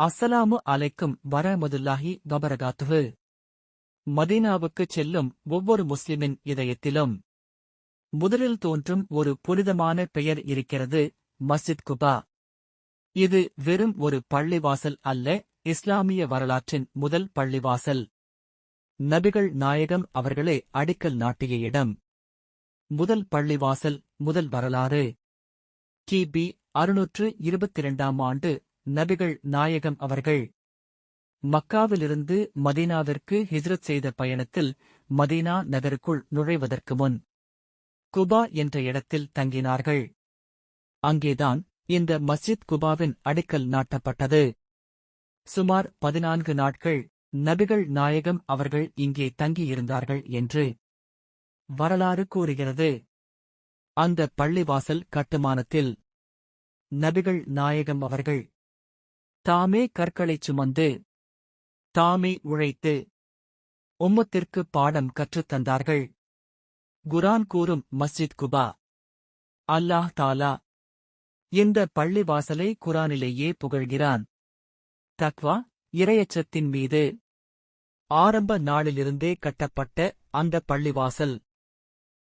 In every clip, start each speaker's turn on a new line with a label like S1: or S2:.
S1: அஸ்ஸலாமு அலைக்கும் வரமதுல்லாஹி கபரகாத்துஹு மதீனாவுக்குச் செல்லும் ஒவ்வொரு முஸ்லிமின் இதயத்திலும் முதலில் தோன்றும் ஒரு புனிதமான பெயர் இருக்கிறது மஸ்ஜித் குபா. இது வெறும் ஒரு பள்ளிவாசல் அல்ல இஸ்லாமிய வரலாற்றின் முதல் பள்ளிவாசல். நபிகள் நாயகம் அவர்களே அடிக்கல் நாட்டிய இடம். முதல் பள்ளிவாசல் முதல் வரலாறு. கிபி அறுநூற்று இருபத்திரண்டாம் ஆண்டு நபிகள் நாயகம் அவர்கள். மக்காவிலிருந்து மதீனாவிற்கு ஹிஜ்ரத் செய்த பயணத்தில் மதீனா நகருக்குள் நுழைவதற்கு முன் குபா என்ற இடத்தில் தங்கினார்கள். அங்கேதான் இந்த மஸ்ஜித் குபாவின் அடிக்கல் நாட்டப்பட்டது. சுமார் பதினான்கு நாட்கள் நபிகள் நாயகம் அவர்கள் இங்கே தங்கியிருந்தார்கள் என்று வரலாறு கூறுகிறது. அந்த பள்ளிவாசல் கட்டுமானத்தில் நபிகள் நாயகம் அவர்கள் தாமே கற்களைச் சுமந்து தாமே உழைத்து உம்மத்திற்கு பாடம் கற்றுத் தந்தார்கள். குரான் கூறும் மஸ்ஜித் குபா அல்லாஹ் தாலா இந்த பள்ளிவாசலை குரானிலேயே புகழ்கிறான்? தக்வா இரையச்சத்தின் மீது ஆரம்ப நாளிலிருந்தே கட்டப்பட்ட அந்த பள்ளிவாசல்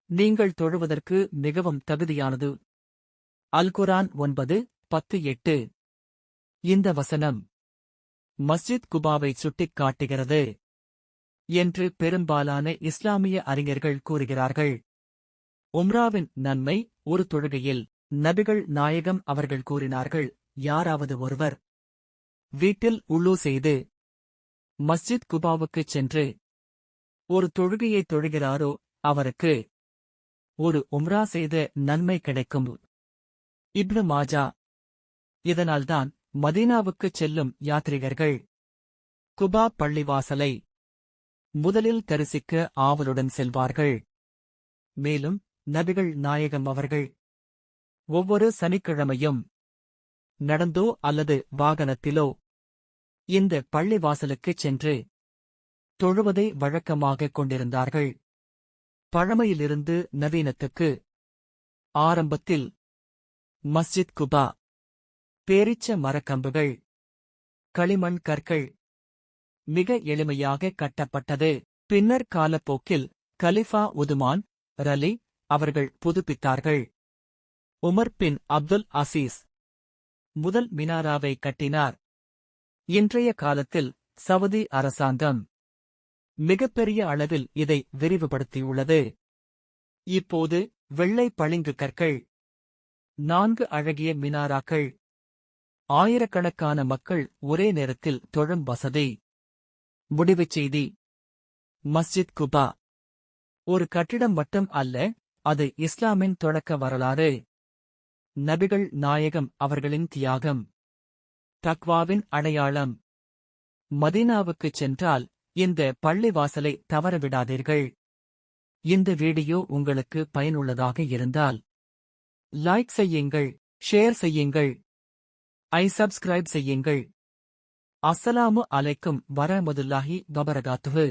S1: நீங்கள் தொழுவதற்கு மிகவும் தகுதியானது. அல்குரான் ஒன்பது பத்து எட்டு. இந்த வசனம் மஸ்ஜித் குபாவை சுட்டிக் காட்டுகிறது என்று பெரும்பாலான இஸ்லாமிய அறிஞர்கள் கூறுகிறார்கள். உம்ராவின் நன்மை ஒரு தொழுகையில் நபிகள் நாயகம் அவர்கள் கூறினார்கள் யாராவது ஒருவர் வீட்டில் உள்ளூ செய்து மஸ்ஜித் குபாவுக்குச் சென்று ஒரு தொழுகையை தொழுகிறாரோ அவருக்கு ஒரு உம்ரா செய்த நன்மை கிடைக்கும். இப்னு மாஜா இதனால்தான் மதீனாவுக்குச் செல்லும் யாத்ரிகர்கள். குபா பள்ளிவாசலை முதலில் தரிசிக்க ஆவலுடன் செல்வார்கள். மேலும் நபிகள் நாயகம் அவர்கள். ஒவ்வொரு சனிக்கிழமையும் நடந்தோ அல்லது வாகனத்திலோ இந்த பள்ளிவாசலுக்குச் சென்று தொழுவதை வழக்கமாகக் கொண்டிருந்தார்கள். பழமையிலிருந்து நவீனத்துக்கு ஆரம்பத்தில் மஸ்ஜித் குபா பேரிச்ச மரக்கம்புகள் களிமண் கற்கள் மிக எளிமையாக கட்டப்பட்டது. பின்னர் காலப்போக்கில் கலிஃபா உதுமான் ரலி அவர்கள் புதுப்பித்தார்கள். உமர் பின் அப்துல் அசீஸ் முதல் மினாராவை கட்டினார். இன்றைய காலத்தில் சவுதி அரசாங்கம் மிகப்பெரிய அளவில் இதை விரிவுபடுத்தியுள்ளது. இப்போது வெள்ளை பளிங்கு கற்கள் நான்கு அழகிய மினாராக்கள் ஆயிரக்கணக்கான மக்கள் ஒரே நேரத்தில் தொழும் வசதி. முடிவுச் செய்தி. மஸ்ஜித் குபா. ஒரு கட்டிடம் மட்டும் அல்ல அது இஸ்லாமின் தொடக்க வரலாறு. நபிகள் நாயகம் அவர்களின் தியாகம். தக்வாவின் அடையாளம். மதீனாவுக்குச் சென்றால் இந்த பள்ளிவாசலை தவறவிடாதீர்கள். இந்த வீடியோ உங்களுக்கு பயனுள்ளதாக இருந்தால் லைக் செய்யுங்கள் ஷேர் செய்யுங்கள். ஐ சப்ஸ்கிரைப் செய்யுங்கள். அஸ்ஸலாமு அலைக்கும் வரமதுல்லாஹி வபரகாத்துஹு.